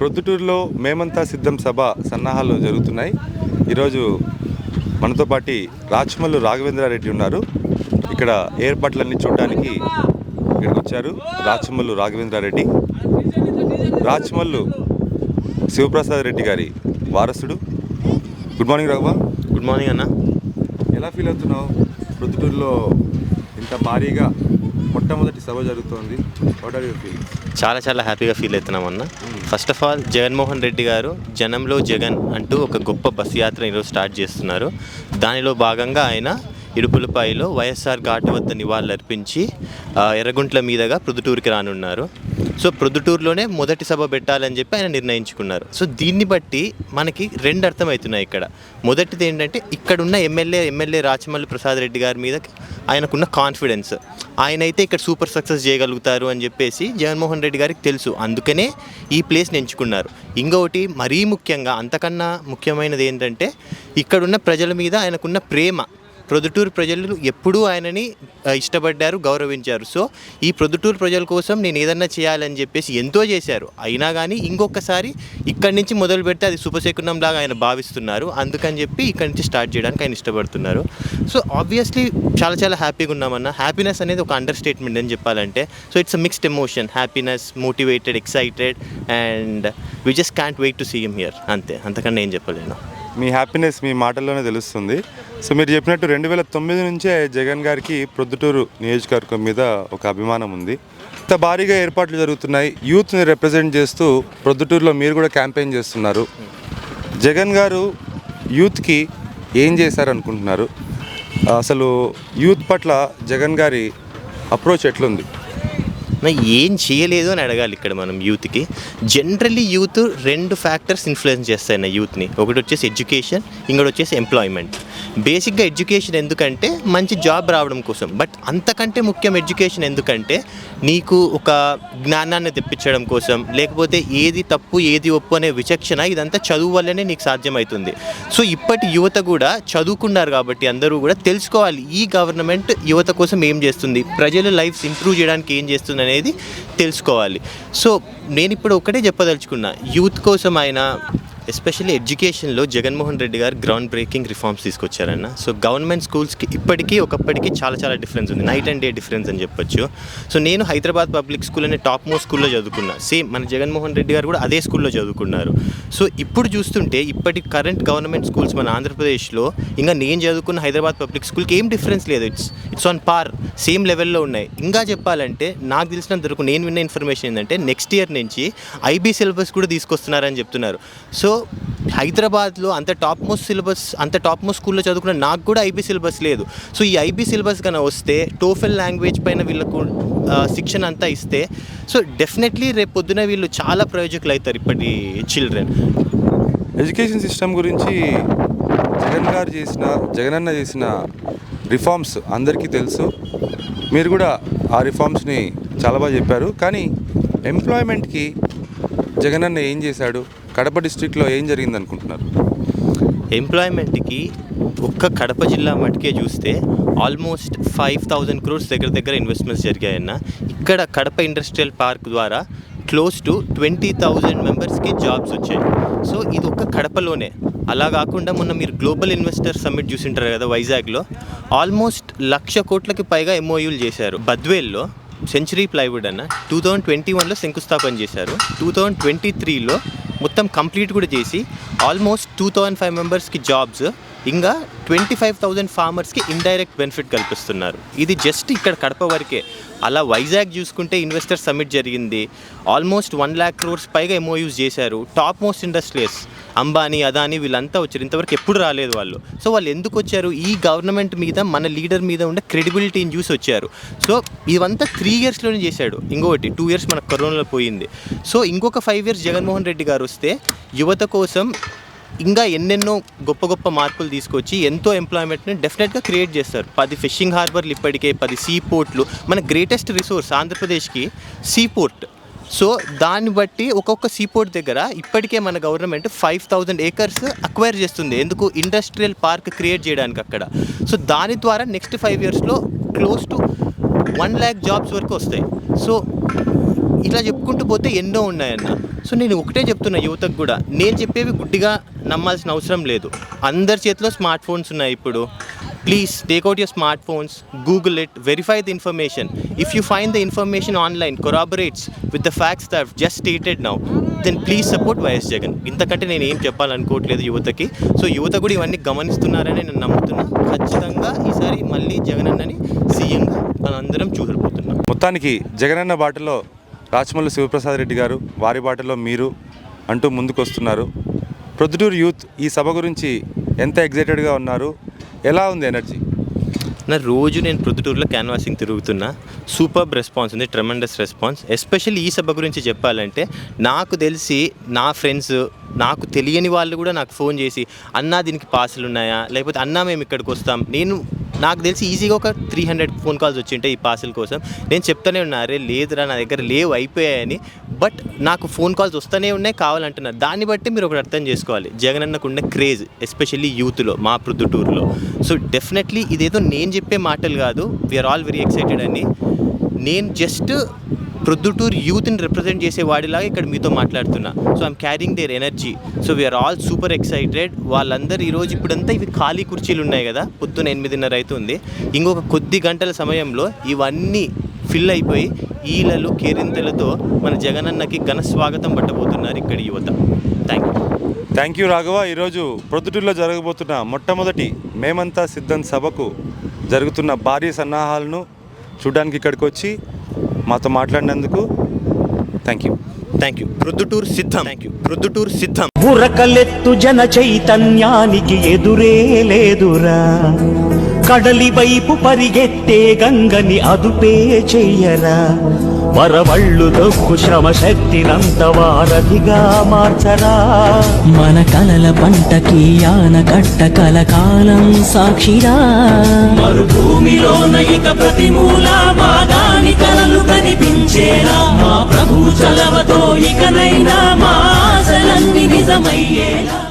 ప్రొద్దుటూరులో మేమంతా సిద్ధం సభ సన్నాహాలు జరుగుతున్నాయి. ఈరోజు మనతో పాటి రాచమల్లు రాఘవేంద్రారెడ్డి ఉన్నారు. ఇక్కడ ఏర్పాట్లన్నీ చూడడానికి ఇక్కడికి వచ్చారు రాచమల్లు రాఘవేంద్రారెడ్డి. రాచమల్లు శివప్రసాద్ రెడ్డి గారి వారసుడు. గుడ్ మార్నింగ్ రఘువా. గుడ్ మార్నింగ్ అన్న. ఎలా ఫీల్ అవుతున్నావు? ప్రొద్దుటూరులో ఇంత భారీగా మొట్టమొదటి సభ జరుగుతోంది. వాట్ ఆర్ యువర్ ఫీలింగ్స్ చాలా చాలా హ్యాపీగా ఫీల్ అవుతున్నాం అన్న. First of all Jaganmohan Reddy గారు జనంలో జగన్ అంటూ ఒక గొప్ప బస్ యాత్ర ఈరోజు స్టార్ట్ చేస్తున్నారు. దానిలో భాగంగా ఆయన ఇడుపులపాయలో వైఎస్ఆర్ ఘాటు వద్ద నివాళులర్పించి అర్పించి ఎర్రగుంట్ల మీదుగా ప్రొద్దుటూరుకి రానున్నారు. సో ప్రొద్దుటూరులోనే మొదటి సభ పెట్టాలని చెప్పి ఆయన నిర్ణయించుకున్నారు. సో దీన్ని బట్టి మనకి రెండు అర్థమవుతున్నాయి ఇక్కడ. మొదటిది ఏంటంటే ఇక్కడున్న ఎమ్మెల్యే ఎమ్మెల్యే రాచమల్లి ప్రసాద్ రెడ్డి గారి మీద ఆయనకున్న కాన్ఫిడెన్స్ ఆయన అయితే ఇక్కడ సూపర్ సక్సెస్ చేయగలుగుతారు అని చెప్పేసి జగన్మోహన్ రెడ్డి గారికి తెలుసు. అందుకనే ఈ ప్లేస్ని ఎంచుకున్నారు. ఇంకొకటి మరీ ముఖ్యంగా అంతకన్నా ముఖ్యమైనది ఏంటంటే ఇక్కడున్న ప్రజల మీద ఆయనకున్న ప్రేమ. ప్రొద్దుటూరు ప్రజలు ఎప్పుడూ ఆయనని ఇష్టపడ్డారు గౌరవించారు. సో ఈ ప్రొద్దుటూరు ప్రజల కోసం నేను ఏదన్నా చేయాలని చెప్పేసి ఎంతో చేశారు. అయినా కానీ ఇంకొకసారి ఇక్కడి నుంచి మొదలు పెడితే అది శుభశకునం లాగా ఆయన భావిస్తున్నారు. అందుకని చెప్పి ఇక్కడి నుంచి స్టార్ట్ చేయడానికి ఆయన ఇష్టపడుతున్నారు. సో ఆబ్వియస్లీ చాలా చాలా హ్యాపీగా ఉన్నామన్న. హ్యాపీనెస్ అనేది ఒక అండర్ స్టేట్మెంట్ అని చెప్పాలంటే. So it's a mixed emotion happiness motivated excited and we just can't wait to see him here అంతే. అంతకన్నా ఏం చెప్పలేను. మీ హ్యాపీనెస్ మీ మాటల్లోనే తెలుస్తుంది. సో మీరు చెప్పినట్టు రెండు వేల తొమ్మిది నుంచే జగన్ గారికి ప్రొద్దుటూరు నియోజకవర్గం మీద ఒక అభిమానం ఉంది. ఇంత భారీగా ఏర్పాట్లు జరుగుతున్నాయి. యూత్ని రిప్రజెంట్ చేస్తూ ప్రొద్దుటూరులో మీరు కూడా క్యాంపెయిన్ చేస్తున్నారు. జగన్ గారు యూత్కి ఏం చేశారు అనుకుంటున్నారు అసలు యూత్ పట్ల జగన్ గారి అప్రోచ్ ఎట్లుంది? ఏం చేయలేదు అని అడగాలి ఇక్కడ మనం యూత్కి జనరల్లీ యూత్ రెండు ఫ్యాక్టర్స్ ఇన్ఫ్లుయెన్స్ చేస్తాయి నా. యూత్ని ఒకటి వచ్చేసి ఎడ్యుకేషన్ ఇంకోటి వచ్చేసి ఎంప్లాయ్మెంట్ బేసిక్గా ఎడ్యుకేషన్ ఎందుకంటే మంచి జాబ్ రావడం కోసం. బట్ అంతకంటే ముఖ్యం ఎడ్యుకేషన్ ఎందుకంటే నీకు ఒక జ్ఞానాన్ని తెప్పించడం కోసం లేకపోతే ఏది తప్పు ఏది ఒప్పు అనే విచక్షణ ఇదంతా చదువు వల్లనే నీకు సాధ్యమవుతుంది సో ఇప్పటి యువత కూడా చదువుకున్నారు కాబట్టి అందరూ కూడా తెలుసుకోవాలి ఈ గవర్నమెంట్ యువత కోసం ఏం చేస్తుంది? ప్రజల లైఫ్స్ ఇంప్రూవ్ చేయడానికి ఏం చేస్తుంది అనేది తెలుసుకోవాలి. సో నేను ఇప్పుడు ఒకటే చెప్పదలుచుకున్నా యూత్ కోసం ఆయన ఎస్పెషల్లీ ఎడ్యుకేషన్లో జగన్మోహన్ రెడ్డి గారు గ్రౌండ్ బ్రేకింగ్ రిఫార్మ్స్ తీసుకొచ్చారన్న. సో గవర్నమెంట్ స్కూల్స్కి ఇప్పటికీ ఒకప్పటికి చాలా చాలా డిఫరెన్స్ ఉంది. నైట్ అండ్ డే డిఫరెన్స్ అని చెప్పొచ్చు. సో నేను హైదరాబాద్ పబ్లిక్ స్కూల్ అనే టాప్ మోస్ట్ స్కూల్లో చదువుకున్నా. సేమ్ మన జగన్మోహన్ రెడ్డి గారు కూడా అదే స్కూల్లో చదువుకున్నారు. సో ఇప్పుడు చూస్తుంటే ఇప్పటి కరెంట్ గవర్నమెంట్ స్కూల్స్ మన ఆంధ్రప్రదేశ్లో ఇంకా నేను చదువుకున్న హైదరాబాద్ పబ్లిక్ స్కూల్కి ఏం డిఫరెన్స్ లేదు. It's it's on par same లెవెల్లో ఉన్నాయి. ఇంకా చెప్పాలంటే నాకు తెలిసినంత వరకు నేను విన్న ఇన్ఫర్మేషన్ ఏంటంటే నెక్స్ట్ ఇయర్ నుంచి ఐబీ సిలబస్ కూడా తీసుకొస్తున్నారని చెప్తున్నారు. సో హైదరాబాద్లో అంత టాప్ మోస్ట్ సిలబస్ అంత టాప్ మోస్ట్ స్కూల్లో చదువుకున్న నాకు కూడా ఐబీ సిలబస్ లేదు. సో ఈ ఐబీ సిలబస్ కన్నా వస్తే టోఫెల్ లాంగ్వేజ్ పైన వీళ్ళకు శిక్షణ అంతా ఇస్తే సో డెఫినెట్లీ రేపు పొద్దున వీళ్ళు చాలా ప్రయోజకులు అవుతారు ఇప్పటి చిల్డ్రన్ ఎడ్యుకేషన్ సిస్టమ్ గురించి జగన్ గారు చేసిన జగనన్న చేసిన రిఫార్మ్స్ అందరికీ తెలుసు. మీరు కూడా ఆ రిఫార్మ్స్ని చాలా బాగా చెప్పారు. కానీ ఎంప్లాయ్మెంట్కి జగనన్న ఏం చేశాడు? కడప డిస్ట్రిక్ట్లో ఏం జరిగింది అనుకుంటున్నారు ఎంప్లాయ్మెంట్కి ఒక్క కడప జిల్లా మటుకే చూస్తే ఆల్మోస్ట్ ఫైవ్ థౌజండ్ క్రోర్స్ దగ్గర దగ్గర ఇన్వెస్ట్మెంట్స్ జరిగాయన్న. ఇక్కడ కడప ఇండస్ట్రియల్ పార్క్ ద్వారా క్లోజ్ టు ట్వంటీ థౌజండ్ మెంబర్స్కి జాబ్స్ వచ్చాయి. సో ఇది ఒక్క కడపలోనే. అలా కాకుండా మొన్న మీరు గ్లోబల్ ఇన్వెస్టర్ సమ్మిట్ చూసింటారు కదా వైజాగ్లో. ఆల్మోస్ట్ లక్ష కోట్లకి పైగా ఎంఓయూలు చేశారు. బద్వేల్లో సెంచరీ ప్లైవుడ్ అన్న. టూ థౌజండ్ ట్వంటీ వన్లో శంకుస్థాపన చేశారు. టూ థౌజండ్ ట్వంటీ త్రీలో మొత్తం కంప్లీట్ కూడా చేసి ఆల్మోస్ట్ టూ థౌజండ్ ఫైవ్ మెంబర్స్కి జాబ్స్ ఇంకా ట్వంటీ ఫైవ్ థౌజండ్ ఫార్మర్స్కి ఇండైరెక్ట్ బెనిఫిట్ కల్పిస్తున్నారు. ఇది జస్ట్ ఇక్కడ కడప వరకే. అలా వైజాగ్ చూసుకుంటే ఇన్వెస్టర్ సమ్మిట్ జరిగింది. ఆల్మోస్ట్ వన్ ల్యాక్ క్రోర్స్ పైగా ఎంఓయూస్ చేశారు. Top most industries Ambani Adani వీళ్ళంతా వచ్చారు. ఇంతవరకు ఎప్పుడు రాలేదు వాళ్ళు. సో వాళ్ళు ఎందుకు వచ్చారు? ఈ గవర్నమెంట్ మీద మన లీడర్ మీద ఉండే క్రెడిబిలిటీని చూసి వచ్చారు. సో ఇవంతా త్రీ ఇయర్స్లోనే చేశాడు. ఇంకొకటి టూ ఇయర్స్ మనకు కరోనాలో పోయింది. సో ఇంకొక ఫైవ్ ఇయర్స్ జగన్మోహన్ రెడ్డి గారు వస్తే యువత కోసం ఇంకా ఎన్నెన్నో గొప్ప గొప్ప మార్పులు తీసుకొచ్చి ఎంతో ఎంప్లాయ్మెంట్ని డెఫినెట్గా క్రియేట్ చేస్తారు. పది ఫిషింగ్ హార్బర్లు ఇప్పటికే పది సీ పోర్ట్లు మన గ్రేటెస్ట్ రిసోర్స్ ఆంధ్రప్రదేశ్కి సీ పోర్ట్ సో దాన్ని బట్టి ఒక్కొక్క సీపోర్ట్ దగ్గర ఇప్పటికే మన government five thousand acres acquire చేస్తుంది. ఎందుకు? ఇండస్ట్రియల్ పార్క్ క్రియేట్ చేయడానికి అక్కడ. సో దాని ద్వారా నెక్స్ట్ ఫైవ్ ఇయర్స్లో close to one lakh jobs వరకు వస్తాయి. సో ఇట్లా చెప్పుకుంటూ పోతే ఎన్నో ఉన్నాయన్న. సో నేను ఒకటే చెప్తున్నా యువతకు కూడా. నేను చెప్పేవి గుడ్డిగా నమ్మాల్సిన అవసరం లేదు. అందరి చేతిలో స్మార్ట్ ఫోన్స్ ఉన్నాయి ఇప్పుడు. Please take out your smart phones Google it verify the information if you find the information online corroborates with the facts that just stated now then please support YS Jagan ఇంతకంటే నేను ఏం చెప్పాలనుకోవట్లేదు యువతకి. So యువత కూడా ఇవన్నీ గమనిస్తున్నారని నేను నమ్ముతున్నా. ఖచ్చితంగా ఈసారి మళ్ళీ జగన్ అన్నని సీఎంగా మనందరం చూడబోతున్నాం. మొత్తానికి జగనన్న బాటలో రాచమల్లు శివప్రసాద్ రెడ్డి గారు వారి బాటలో మీరు అంటూ ముందుకు వస్తున్నారు ప్రొద్దుటూరు యూత్ ఈ సభ గురించి ఎంత ఎగ్జైటెడ్గా ఉన్నారు? ఎలా ఉంది ఎనర్జీ? నా రోజు నేను ప్రొద్దుటూరులో క్యాన్వాసింగ్ తిరుగుతున్నా. సూపర్ రెస్పాన్స్ ఉంది ట్రెమండస్ రెస్పాన్స్. ఎస్పెషల్లీ ఈ సభ గురించి చెప్పాలంటే నాకు తెలిసి నా ఫ్రెండ్స్ నాకు తెలియని వాళ్ళు కూడా నాకు ఫోన్ చేసి అన్నా దీనికి పాసులు ఉన్నాయా లేకపోతే అన్నా మేము ఇక్కడికి వస్తాం. నేను నాకు తెలిసి ఈజీగా ఒక త్రీ హండ్రెడ్ ఫోన్ కాల్స్ వచ్చింటాయి ఈ పార్సల్ కోసం. నేను చెప్తూనే ఉన్నా అరే లేదురా నా దగ్గర లేవు అయిపోయాయని. బట్ నాకు ఫోన్ కాల్స్ వస్తూనే ఉన్నాయి కావాలంటున్నారు దాన్ని బట్టి మీరు ఒకటి అర్థం చేసుకోవాలి. జగన్ అన్నకు ఉన్న క్రేజ్ ఎస్పెషల్లీ యూత్లో మా ప్రొద్దుటూరులో సో డెఫినెట్లీ ఇదేదో నేను చెప్పే మాటలు కాదు. వీఆర్ ఆల్ వెరీ ఎక్సైటెడ్ అని. నేను జస్ట్ ప్రొద్దుటూరు యూత్ని రిప్రజెంట్ చేసే వాడిలాగా ఇక్కడ మీతో మాట్లాడుతున్నా. So I'm carrying their energy so we are all super excited వాళ్ళందరూ ఈరోజు ఇప్పుడంతా ఇవి ఖాళీ కుర్చీలు ఉన్నాయి కదా. పొద్దున ఎనిమిదిన్నర అవుతుంది. ఇంకొక కొద్ది గంటల సమయంలో ఇవన్నీ ఫిల్ అయిపోయి ఈలలు కేరింతలతో మన జగనన్నకి ఘన స్వాగతం పట్టబోతున్నారు ఇక్కడ యువత. Thank you thank you Raghava. ఈరోజు ప్రొద్దుటూరులో జరగబోతున్న మొట్టమొదటి మేమంతా సిద్ధం సభకు జరుగుతున్న భారీ సన్నాహాలను చూడడానికి ఇక్కడికి వచ్చి మాతో మాట్లాడినందుకు thank you. Thank you. Proddatur సిద్ధం. Thank you. ప్రొద్దుటూరు సిద్ధం. ఉరకలెత్తు జన చైతన్యానికి ఎదురే లేదురా. కడలి వైపు పరిగెత్తే గంగని అదుపే చెయ్యరా. వరవళ్ళు దొక్కు శ్రమ శక్తినంత వారధిగా మార్చరా. మన కలల పంటకి ఆనకట్ట కలకాలం సాక్షిరా. మరుభూమిలోన ఇక ప్రతి మూల కలలు కనిపించేలా. మా ప్రభు చలవతో ఇకనైనా మా ఆశలన్నీ నిజమయ్యేలా.